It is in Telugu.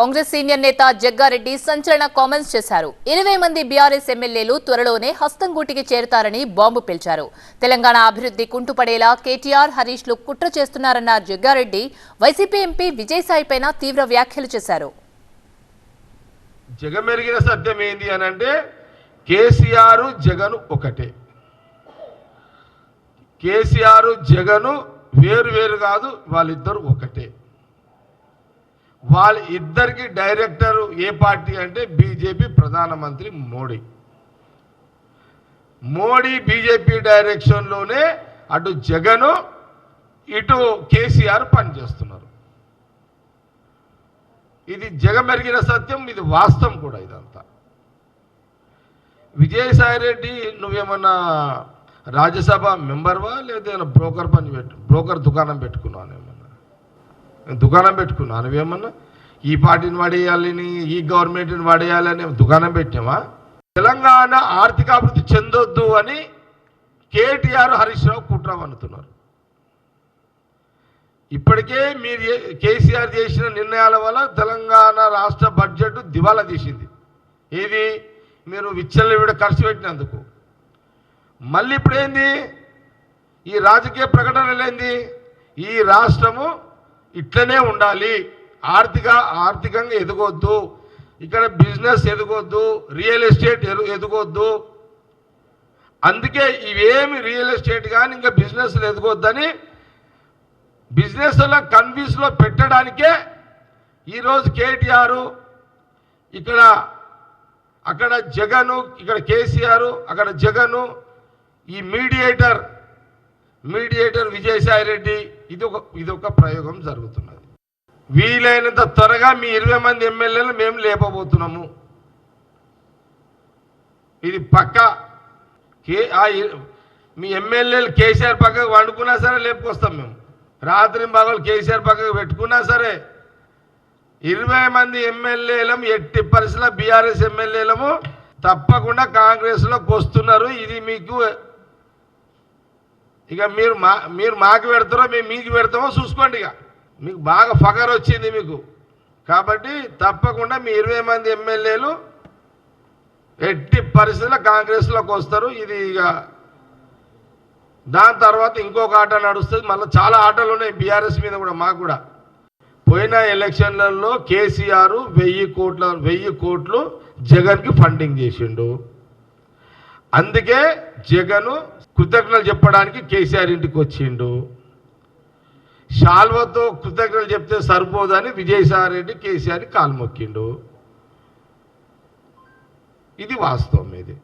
కాంగ్రెస్ సీనియర్ నేత జగ్గారెడ్డి సంచలన కామెంట్స్ చేశారు. ఇరవై మంది బీఆర్ఎస్ ఎమ్మెల్యేలు త్వరలోనే హస్తంగూటికి చేరుతారని బాంబు పేల్చారు. తెలంగాణ అభివృద్ధి కుంటుపడేలా కేటీఆర్ హరీష్లు కుట్ర చేస్తున్నారన్న జగ్గారెడ్డి. వైసీపీ ఎంపీ విజయసాయిపైన తీవ్ర వ్యాఖ్యలు చేశారు. జగమెరిగిన సత్యం ఏంది అని అంటే కేసీఆర్ జగన్ ఒకటే. కేసీఆర్ జగను వేరు వేరు కాదు వాళ్ళిద్దరు ఒకటే. వాళ్ళ ఇద్దరికి డైరెక్టర్ ఏ పార్టీ అంటే బీజేపీ ప్రధానమంత్రి మోడీ. మోడీ బీజేపీ డైరెక్షన్లోనే అటు జగను ఇటు కేసీఆర్ పనిచేస్తున్నారు. ఇది జగమెరిగిన సత్యం ఇది వాస్తవం కూడా ఇదంతా. విజయసాయిరెడ్డి నువ్వేమన్నా రాజ్యసభ మెంబర్వా లేదా బ్రోకర్ పని పెట్టు బ్రోకర్ దుకాణం పెట్టుకున్నావు ఏమన్నా దుకాణం పెట్టుకున్నాను నువ్వేమన్నా ఈ పార్టీని వాడేయాలని ఈ గవర్నమెంట్ని వాడేయాలని దుకాణం పెట్టామా తెలంగాణ ఆర్థికాభివృద్ధి చెందొద్దు అని కేటీఆర్ హరీష్ రావు కుట్ర అనుతున్నారు ఇప్పటికే మీరు కేసీఆర్ చేసిన నిర్ణయాల వల్ల తెలంగాణ రాష్ట్ర బడ్జెట్ దివాలా తీసింది. ఏది? మీరు విచ్చలవిడ ఖర్చు పెట్టినందుకు. మళ్ళీ ఇప్పుడేంది ఈ రాజకీయ ప్రకటనలేంది ఈ రాష్ట్రము ఇట్లనే ఉండాలి. ఆర్థిక ఆర్థికంగా ఎదగొద్దు. ఇక్కడ బిజినెస్ ఎదగొద్దు. రియల్ ఎస్టేట్ ఎదు ఎదగొద్దు. అందుకే ఇవేమి రియల్ ఎస్టేట్ కానీ ఇంకా బిజినెస్లు ఎదగొద్దని బిజినెస్లో కన్వీన్స్లో పెట్టడానికే ఈరోజు కేటీఆర్ ఇక్కడ అక్కడ జగను ఇక్కడ కేసీఆర్ అక్కడ జగను ఈ మీడియేటర్ మీడియేటర్ విజయసాయి రెడ్డి ఇది ఒక ఇది ఒక ప్రయోగం జరుగుతున్నది. వీలైనంత త్వరగా మీ ఇరవై మంది ఎమ్మెల్యేలు మేము లేపబోతున్నాము. ఇది పక్క కే ఆ మీ ఎమ్మెల్యేలు కేసీఆర్ పక్కకు వండుకున్నా సరే లేపుకొస్తాం మేము. రాత్రి పగలు కేసీఆర్ పక్కకు పెట్టుకున్నా సరే ఇరవై మంది ఎమ్మెల్యేలం ఎట్టి పరిస్థితుల బీఆర్ఎస్ ఎమ్మెల్యేలము తప్పకుండా కాంగ్రెస్లోకి వస్తున్నారు. ఇది మీకు ఇక మీరు మా మీరు మాకు పెడతారో మేము మీకు పెడతామో చూసుకోండి ఇక. మీకు బాగా ఫకర్ వచ్చింది మీకు. కాబట్టి తప్పకుండా మీ ఇరవై మంది ఎమ్మెల్యేలు ఎట్టి పరిస్థితుల్లో కాంగ్రెస్లోకి వస్తారు. ఇది ఇక దాని తర్వాత ఇంకొక ఆట నడుస్తుంది. మళ్ళీ చాలా ఆటలు ఉన్నాయి బీఆర్ఎస్ మీద కూడా మాకు కూడా. పోయిన ఎలక్షన్లలో కేసీఆర్ వెయ్యి కోట్ల వెయ్యి కోట్లు జగన్కి ఫండింగ్ చేసిండు. అందుకే జగన్ కృతజ్ఞతలు చెప్పడానికి కేసీఆర్ ఇంటికి వచ్చిండు. శాల్వతో కృతజ్ఞతలు చెప్తే సరిపోదని విజయసాయి రెడ్డి కేసీఆర్ని కాలు మొక్కిండు. ఇది వాస్తవం ఇది.